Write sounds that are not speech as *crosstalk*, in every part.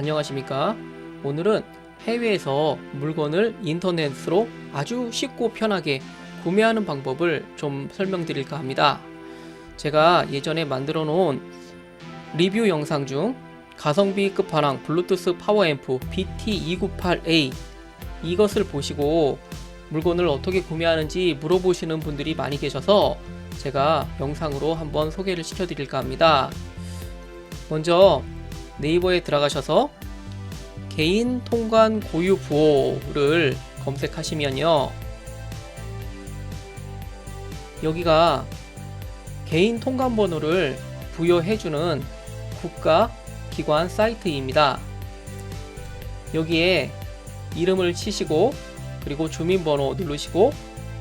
안녕하십니까. 오늘은 해외에서 물건을 인터넷으로 아주 쉽고 편하게 구매하는 방법을 좀 설명드릴까 합니다. 제가 예전에 만들어 놓은 리뷰 영상 중 가성비 끝판왕 블루투스 파워앰프 BT298A 이것을 보시고 물건을 어떻게 구매하는지 물어보시는 분들이 많이 계셔서 제가 영상으로 한번 소개를 시켜드릴까 합니다. 먼저 네이버에 들어가셔서 개인 통관 고유 부호를 검색하시면요. 여기가 개인 통관 번호를 부여해주는 국가 기관 사이트입니다. 여기에 이름을 치시고 그리고 주민번호 누르시고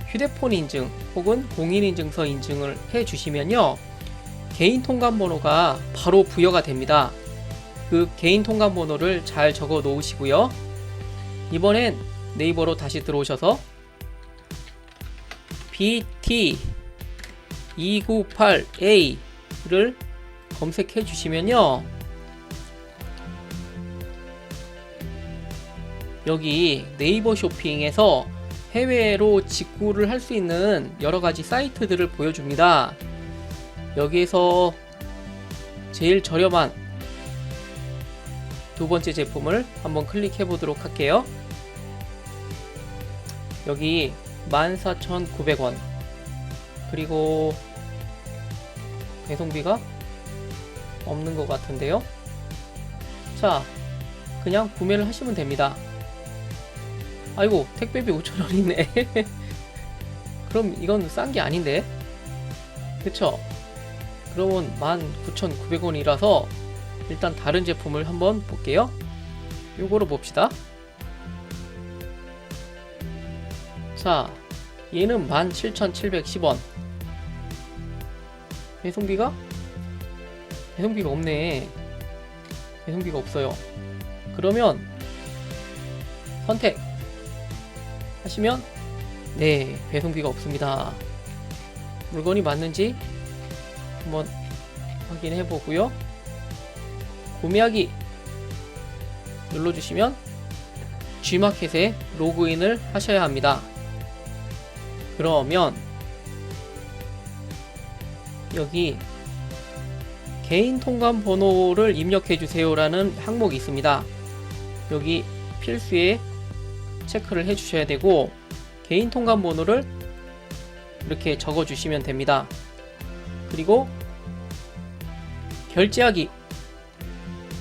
휴대폰 인증 혹은 공인인증서 인증을 해 주시면요. 개인 통관 번호가 바로 부여가 됩니다. 그 개인 통관 번호를 잘 적어 놓으시고요. 이번엔 네이버로 다시 들어오셔서 BT 298A를 검색해 주시면요. 여기 네이버 쇼핑에서 해외로 직구를 할 수 있는 여러 가지 사이트들을 보여줍니다. 여기에서 제일 저렴한 두 번째 제품을 한번 클릭해 보도록 할게요. 여기 14,900원. 그리고 배송비가 없는 것 같은데요. 자, 그냥 구매를 하시면 됩니다. 아이고, 택배비 5,000원 있네. *laughs* 그럼 이건 싼 게 아닌데? 그쵸? 그러면 19,900원이라서 일단 다른 제품을 한번 볼게요. 요거로 봅시다. 자, 얘는 17,710원. 배송비가? 배송비가 없네. 배송비가 없어요. 그러면 선택 하시면 네, 배송비가 없습니다. 물건이 맞는지 한번 확인해 보고요. 구매하기 눌러주시면 G마켓에 로그인을 하셔야 합니다. 그러면 여기 개인 통관 번호를 입력해 주세요라는 항목이 있습니다. 여기 필수에 체크를 해 주셔야 되고 개인 통관 번호를 이렇게 적어 주시면 됩니다. 그리고 결제하기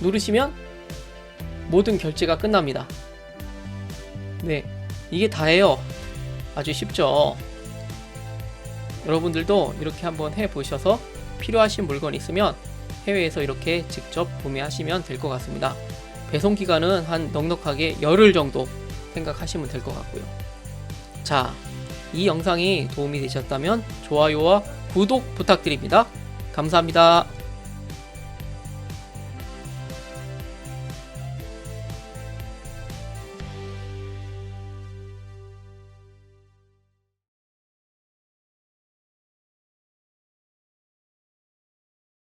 누르시면 모든 결제가 끝납니다. 네, 이게 다예요. 아주 쉽죠. 여러분들도 이렇게 한번 해 보셔서 필요하신 물건 있으면 해외에서 이렇게 직접 구매하시면 될 것 같습니다. 배송 기간은 한 넉넉하게 열흘 정도 생각하시면 될 것 같고요. 자, 이 영상이 도움이 되셨다면 좋아요와 구독 부탁드립니다. 감사합니다.